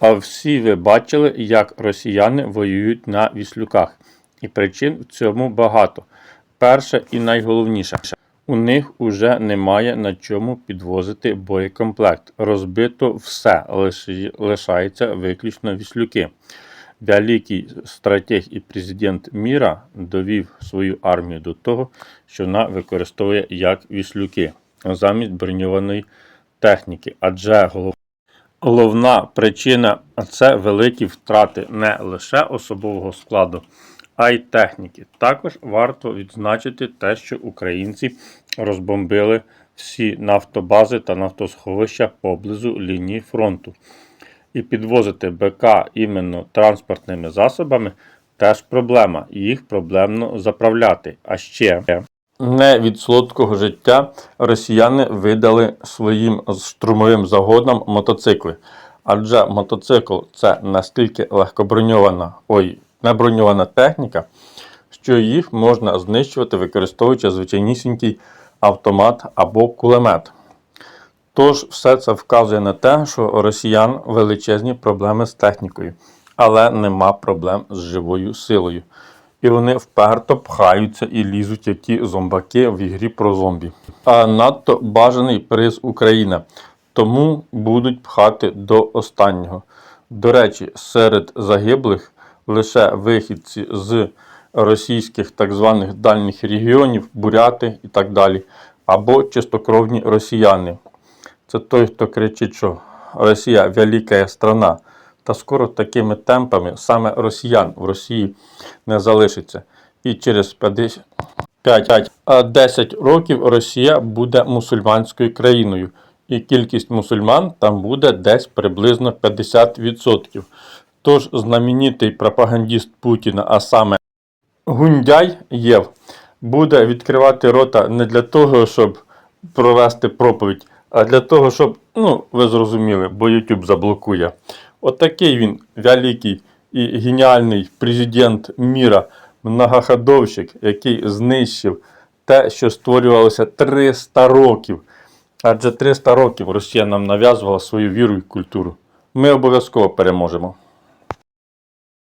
А всі ви бачили, як росіяни воюють на віслюках. І причин в цьому багато. Перше і найголовніше. У них уже немає на чому підвозити боєкомплект. Розбито все, лишається виключно віслюки. Великий стратег і президент міра довів свою армію до того, що вона використовує як віслюки замість броньованої техніки. Адже голов- головна причина це великі втрати не лише особового складу, а й техніки. Також варто відзначити те, що українці розбомбили всі нафтобази та нафтосховища поблизу лінії фронту. І підвозити БК іменно транспортними засобами теж проблема. Їх проблемно заправляти. А ще не від солодкого життя росіяни видали своїм штурмовим загонам мотоцикли. Адже мотоцикл це настільки легкоброньована, ой, неброньована техніка, що їх можна знищувати, використовуючи звичайнісінький автомат або кулемет. Тож все це вказує на те, що у росіян величезні проблеми з технікою, але нема проблем з живою силою. І вони вперто пхаються і лізуть, як ті зомбаки в ігрі про зомбі. А надто бажаний приз Україна, тому будуть пхати до останнього. До речі, серед загиблих лише вихідці з російських так званих дальніх регіонів, буряти і так далі, або чистокровні росіяни. Це той, хто кричить, що Росія велика страна. Та скоро такими темпами саме росіян в Росії не залишиться. І через 50, 5, а 10 років Росія буде мусульманською країною. І кількість мусульман там буде десь приблизно 50%. Тож знаменитий пропагандіст Путіна, а саме Гундяй Єв, буде відкривати рота не для того, щоб провести проповідь, а для того, щоб, ну, ви зрозуміли, бо YouTube заблокує. Отакий він великий і геніальний президент міра, многоходовщик, який знищив те, що створювалося 300 років. Адже 300 років Росія нам нав'язувала свою віру і культуру. Ми обов'язково переможемо.